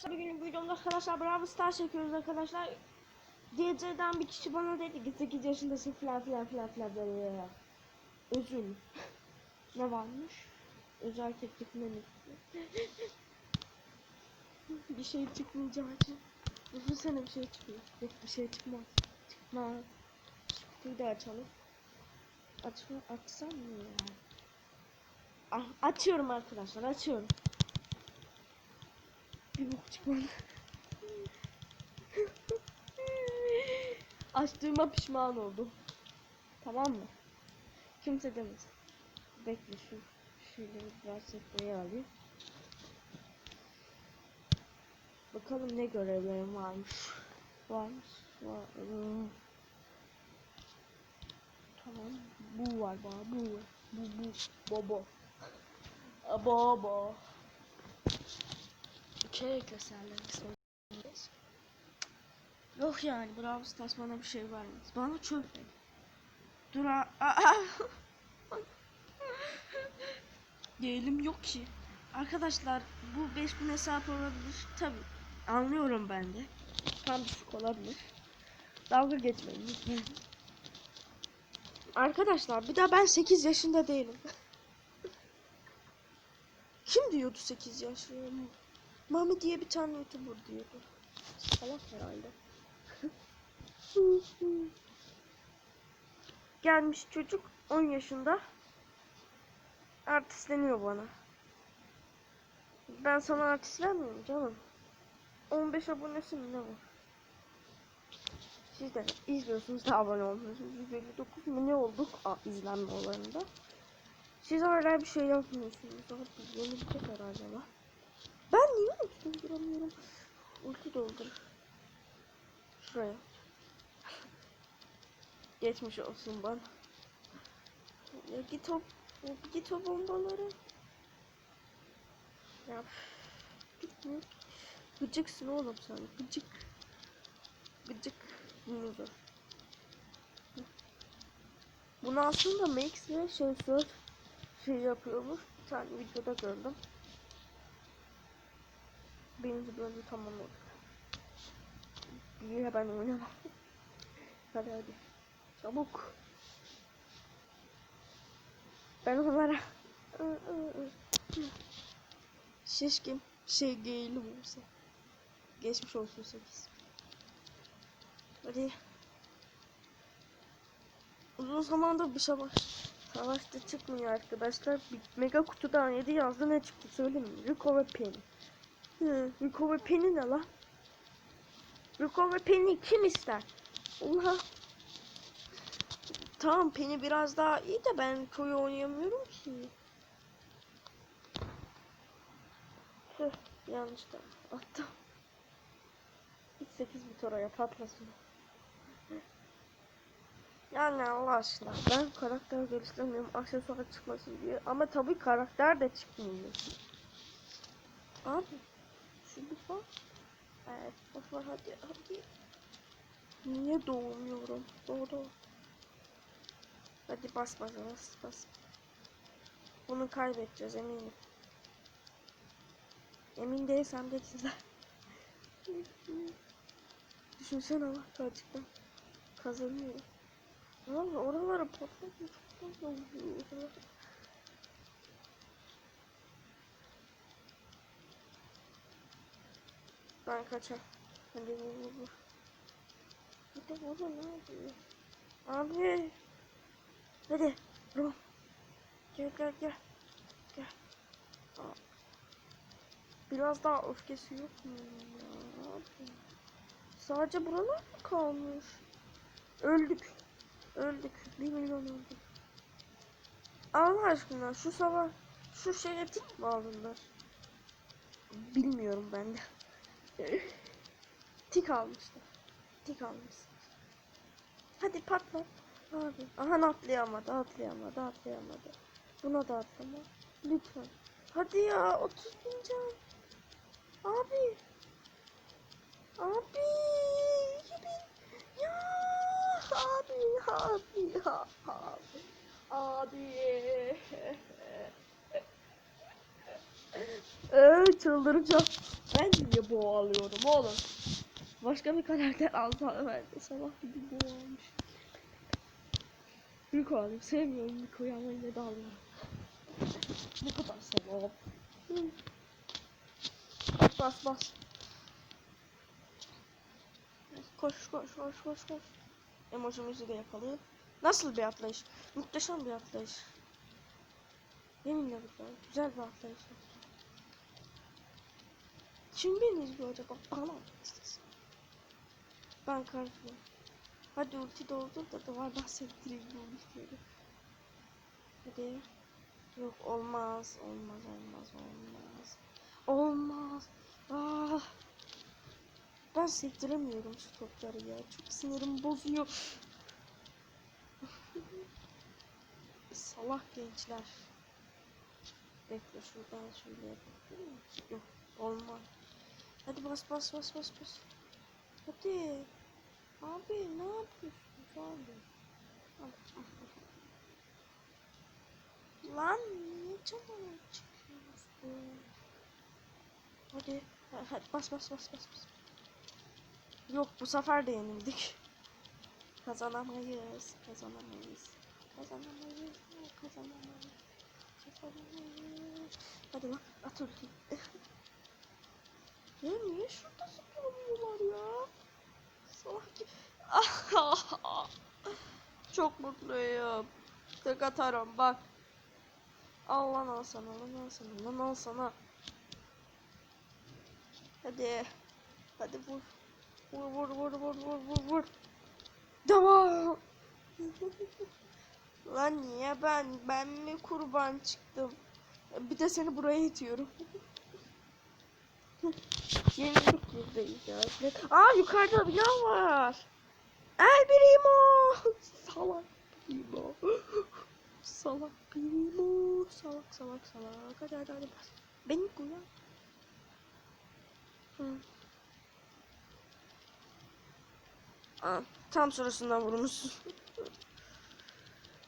arkadaşlar bugün videomda arkadaşlar Bravo Star çekiyoruz arkadaşlar. DC'den bir kişi bana dedi ki 8 yaşındasın falan filan filan filan böyle. Özür. ne varmış? Özel teklif menüsü. bir şey çıkmayacağı için. Düşünsene bir şey çıkıyor. Yok bir şey çıkmaz. Çıkmaz. Bir de açalım. Açma, açsam mı ya? Ah, açıyorum arkadaşlar açıyorum. Bir çıkmadı. Açtığıma pişman oldum. Tamam mı? Kimse demez. Bekle şu şeyleri biraz sekmeye alayım. Bakalım ne görevlerim varmış. Varmış. Var. Tamam. Bu var bana. Bu var. Bu bu. Bobo. Bobo. İki ekleserler sonundayız. Yok yani Bravo Stars bana bir şey vermez. Bana çöp ver. Dur a- Aa! Diyelim yok ki. Arkadaşlar bu 5000 hesap olabilir. Tabi anlıyorum ben de. Tam düşük olabilir. Dalga geçmeyin lütfen. Arkadaşlar bir daha ben 8 yaşında değilim. Kim diyordu 8 yaşlı? Mami diye bir tane youtuber diyordu. Salak herhalde. Gelmiş çocuk 10 yaşında. Artistleniyor bana. Ben sana artistlenmiyorum canım. 15 abonesi mi ne var? Siz de izliyorsunuz da abone olmuyorsunuz. 159 mu ne olduk Aa, izlenme olayında. Siz hala bir şey yapmıyorsunuz. Abi yeni bir tek herhalde lan. Ben niye ulti dolduramıyorum? Ulti doldur. Şuraya. Geçmiş olsun bana. Ya git o, git o bombaları. Ya gitmiyor. Gıcıksın oğlum sen. Gıcık. Gıcık. Muzu. Bunu aslında Max ve şey söz şey yapıyormuş. Bir tane videoda gördüm. Birinci bölümü tamamladık. Bir ben oynamam. hadi hadi. Çabuk. Ben onlara şişkin şey geylim olsa. Geçmiş olsun 8. Hadi. Uzun zamandır bir savaş savaşta çıkmıyor arkadaşlar. Bir mega kutudan 7 yazdı ne çıktı söyleyeyim mi? Rico ve Penny. Hı, Rico ve Penny ne lan? Rico ve Penny kim ister? Allah. Tamam Penny biraz daha iyi de ben koyu oynayamıyorum ki. Tüh yanlış da attım. Hiç 8 bit oraya patlasın. Yani Allah aşkına ben karakter geliştirmiyorum aksesuar çıkmasın diye ama tabii karakter de çıkmıyor. Abi şu bir bak. Evet bak hadi hadi. Niye doğmuyorum? Doğru. Hadi bas bas bas bas. Bunu kaybedeceğiz eminim. Emin değilsem de güzel. Düşünsene bak gerçekten. Kazanıyorum. Valla oralara patlatmış. Çok oluyor. Ben kaçar. Hadi vur vur vur. Hadi vur ne yapıyor? Abi. Hadi. Vur. Gel gel gel. Gel. Aa. Biraz daha öfkesi yok mu ya? Sadece buralar mı kalmış? Öldük. Öldük. Bir milyon öldük. Allah aşkına şu savaş şu şeye tik mi aldılar? Bilmiyorum ben de. Tik almışlar. Tik almışlar. Hadi patla. Abi. Aha atlayamadı, atlayamadı, atlayamadı. Buna da atlama. Lütfen. Hadi ya 30 bin can. Abi. Abi. Gibi. Ya. Abi. Abi. Abi. Abi. Ee, çıldıracağım. Ben niye boğa alıyorum oğlum? Başka bir karakter alsa verdi. Sabah gibi boğa almış. Miko alayım. Sevmiyorum Miko'yu ama yine de alıyorum. Ne kadar sevap. Hı. Bas bas. Koş koş koş koş koş. Emojimizi de yakalıyor. Nasıl bir atlayış? Muhteşem bir atlayış. Yeminle güzel. Güzel bir atlayış. Kim beni izliyor acaba? Bana mı? Ben karşıyım. Hadi ulti doldur da duvardan sektireyim bu ultileri. Hadi. Yok olmaz. Olmaz olmaz olmaz. Olmaz. Ah. Ben sektiremiyorum şu topları ya. Çok sinirim bozuyor. Salak gençler. Bekle şuradan şöyle yapayım. Yok olmaz. Hadi bas bas bas bas bas. Hadi. Abi ne yapıyorsun abi? Lan niye canına çıkıyorsun? Hadi. ha- Hadi bas bas bas bas bas. Yok bu sefer de yenildik. Kazanamayız. Kazanamayız. Kazanamayız. Kazanamayız. Kazanamayız. Hadi lan at ulti. Ya niye şurada zıplamıyorlar ya? Salak gibi. Çok mutluyum. Tek atarım bak. Al lan al sana lan al sana lan al sana. Hadi. Hadi vur. Vur vur vur vur vur vur vur. Devam. Lan niye ben? Ben mi kurban çıktım? Bir de seni buraya itiyorum. Yenildik yüzdeyiz ya. Aa yukarıda bina var. El Primo. Salak Primo. Salak Primo. Salak salak salak. Hadi hadi hadi. Beni. Hı. Aa, tam sırasından vurmuşsun.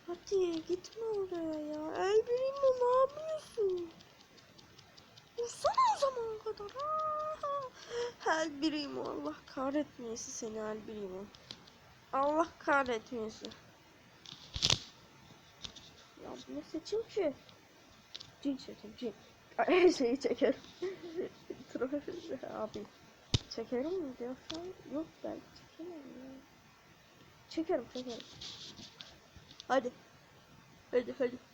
Hadi gitme oraya ya. El Primo ne yapıyorsun? Vursana o zaman kadar. Aa, El Primo Allah kahretmeyesi seni El Primo. Allah kahretmeyesi. Ya bu ne seçim ki? Cin çekim cin. Her şeyi çekerim. Troll abi. Çekerim mi diyorsan? Yok ben çekemem ya. Çekerim çekerim. Hadi. Hadi hadi.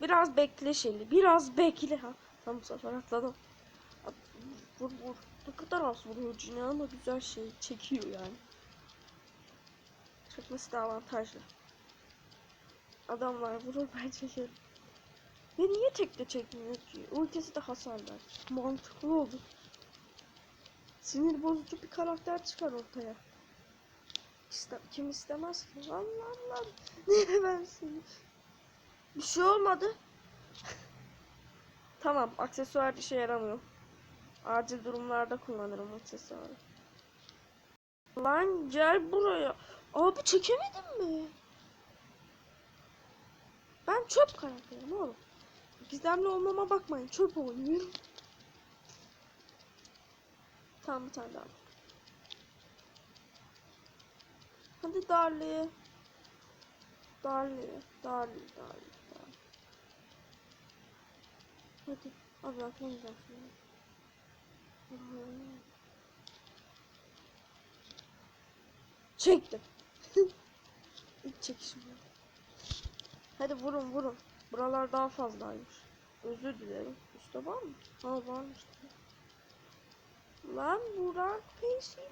Biraz bekle şimdi. Biraz bekle ha. Tam bu sefer atladım. At, vur vur. Ne kadar az vuruyor cini ama güzel şey çekiyor yani. Çekmesi de avantajlı. Adamlar vurur ben çekerim. Ve niye tekte çekmiyor ki? Ultisi de hasar ver. Mantıklı oldu. Sinir bozucu bir karakter çıkar ortaya. İste kim istemez ki? Lan lan. Niye ben seni? Bir şey olmadı. tamam aksesuar işe yaramıyor. Acil durumlarda kullanırım aksesuarı. Lan gel buraya. Abi çekemedim mi? Ben çöp karakterim oğlum. Gizemli olmama bakmayın. Çöp oynuyorum. Tamam bir tane daha. Hadi Darli. Darli. Darli. Darli. Hadi. Abi atmayacağım şimdi. Çektim. İlk çekişim. Hadi vurun vurun. Buralar daha fazlaymış. Özür dilerim. Üstte var mı? Ha varmış. Lan Burak peşimi.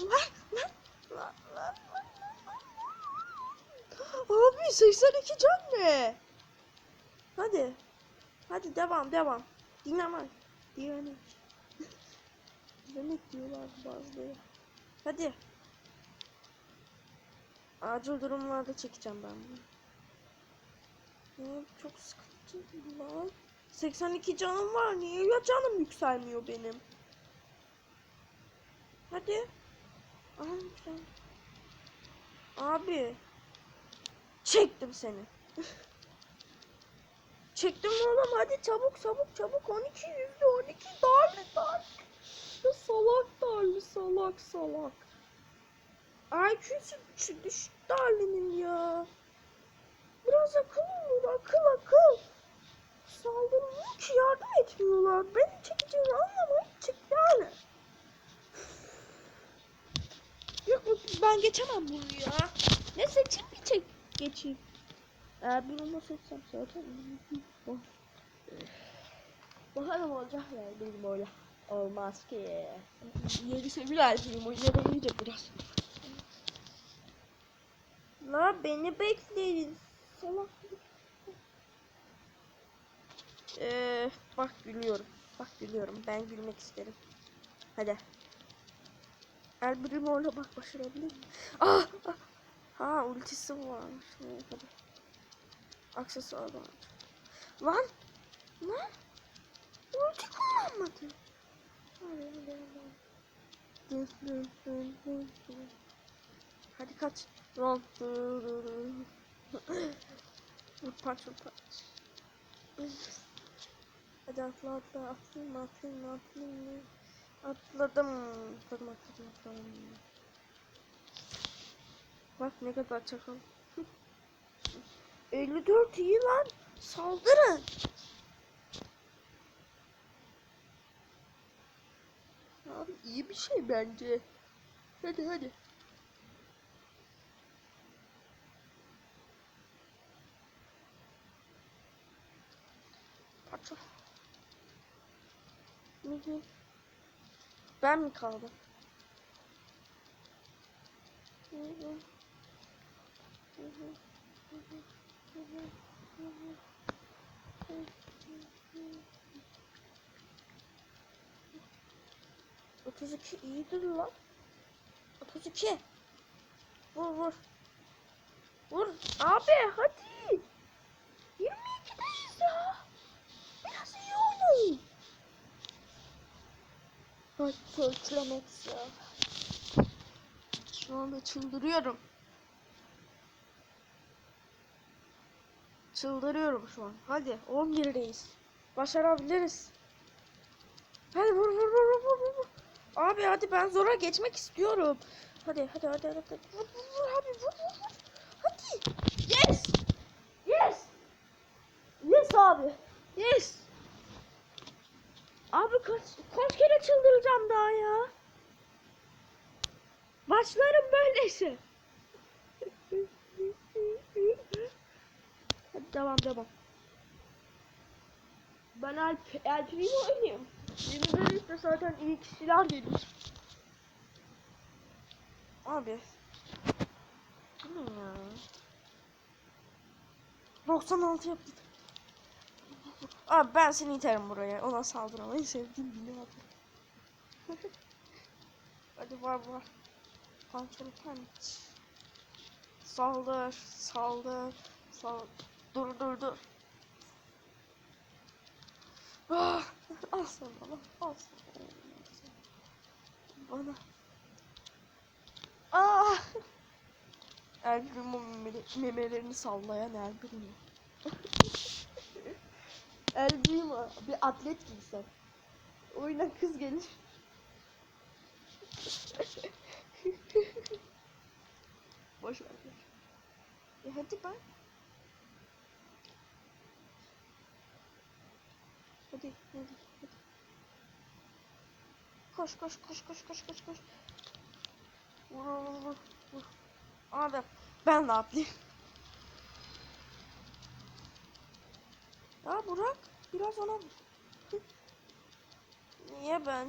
Lan lan lan lan lan lan. Abi 82 can ne? Hadi. Hadi devam devam. Dinamik. Dinamik. Dinamik diyorlar bazıları. Hadi. Acil durumlarda çekeceğim ben bunu. Çok sıkıntı lan. 82 canım var. Niye ya canım yükselmiyor benim? Hadi. Abi. Çektim seni. Çektim mi oğlum hadi çabuk çabuk çabuk 12 yüzde 12 darlı darlı. Ya salak darlı salak salak. IQ'su düşük darlının ya. Biraz akıl olur akıl akıl. Saldırmıyor ki yardım etmiyorlar. Benim çekeceğimi anlamayın çek yani. Yok yok ben geçemem bunu ya. Ne seçeyim bir çek geçeyim. Eğer bir onu seçsem zaten. Bakalım olacak ya benim öyle. Olmaz ki. Yedi seviyeler film oynayamayacak biraz. La beni bekleyin. Salak. Ee, bak gülüyorum. Bak gülüyorum. Ben gülmek isterim. Hadi. El orada bak başarabilir mi? Ah, ah! Ha ultisi varmış. Hadi. Aksesuar var. Lan! Lan! Ulti kullanmadı. Hadi kaç. Lan. Vur vur paç. Hadi atla atla atlayayım atlayayım atlayayım. Atladım. Atladım atladım atladım. Bak ne kadar çakal. 54 iyi. Saldırın. Abi iyi bir şey bence. Hadi hadi. Parça. Ben mi kaldım? Hı hı. Hı hı. 32 iyidir lan. 32. Vur vur. Vur. Abi hadi. 22'deyiz ya. Biraz iyi oynayın. Bak Ultramax ya. Şu anda çıldırıyorum. Çıldırıyorum şu an. Hadi 11'deyiz. Başarabiliriz. Hadi vur vur vur vur vur. Abi hadi ben zora geçmek istiyorum. Hadi hadi hadi hadi. Vur vur vur abi vur vur vur. Hadi. Yes. Yes. Yes abi. Yes. Abi kaç kaç kere çıldıracağım daha ya. Başlarım böyleyse. Hadi devam devam. Ben El Primo oynuyorum. Yemin ederim zaten iyi kişiler gelir. Abi. Ne ya? 96 yaptı. Abi ben seni iterim buraya. Ona saldıramayı sevdiğim bina. Hadi var var. Pançalı panç. Saldır, saldır, saldır. Dur dur dur. Ah, al sana bana, al sana. Bana. Ah. Memeli- memelerini sallayan Elbirimo. Elbirimo bir atlet gibi sen. Oyuna kız gelir. Boş ver. E hadi ben. Hadi, hadi, hadi. Koş, koş, koş, koş, koş, koş, koş. Vur, vur, vur, vur. Abi, ben de atlayayım. Ya Burak, biraz ona. Niye ben?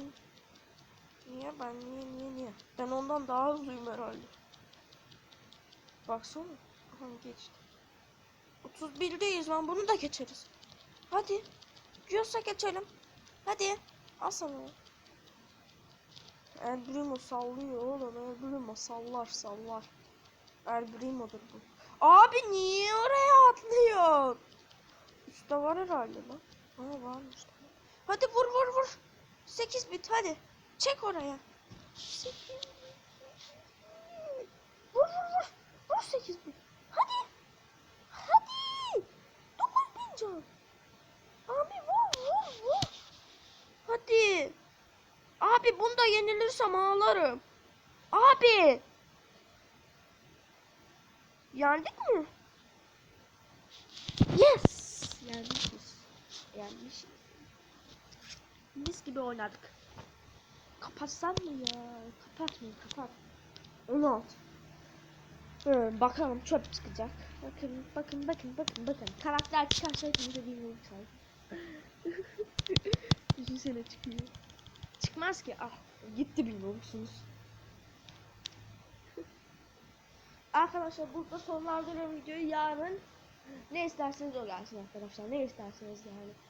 Niye ben? Niye, niye, niye? Ben ondan daha hızlıyım herhalde. Baksana. Aha geçti. 31'deyiz lan bunu da geçeriz. Hadi. Diyorsa geçelim. Hadi. Al sana. Erbrimo sallıyor oğlum. Erbrimo sallar sallar. Erbrimo'dur bu. Abi niye oraya atlıyor? Üstte var herhalde lan. Ha varmış. Hadi vur vur vur. 8 bit hadi. Çek oraya. Vur vur vur. Vur 8 bit. Hadi. Hadi. 9 bin can. Abi vur vur vur. Hadi. Abi bunda yenilirsem ağlarım. Abi. Yendik mi? Yes. Yenmişiz. Yenmişiz. Mis gibi oynadık. Kapatsan mı ya? Kapatmayın kapat. 16. Hı, bakalım çöp çıkacak. Bakın bakın bakın bakın bakın. Karakter çıkarsa hepimize bir yol çıkar. Düşünsene çıkıyor. Çıkmaz ki. Ah gitti biliyor musunuz? Arkadaşlar burada sonlandırıyorum videoyu. Yarın ne isterseniz o gelsin arkadaşlar. Ne isterseniz yani.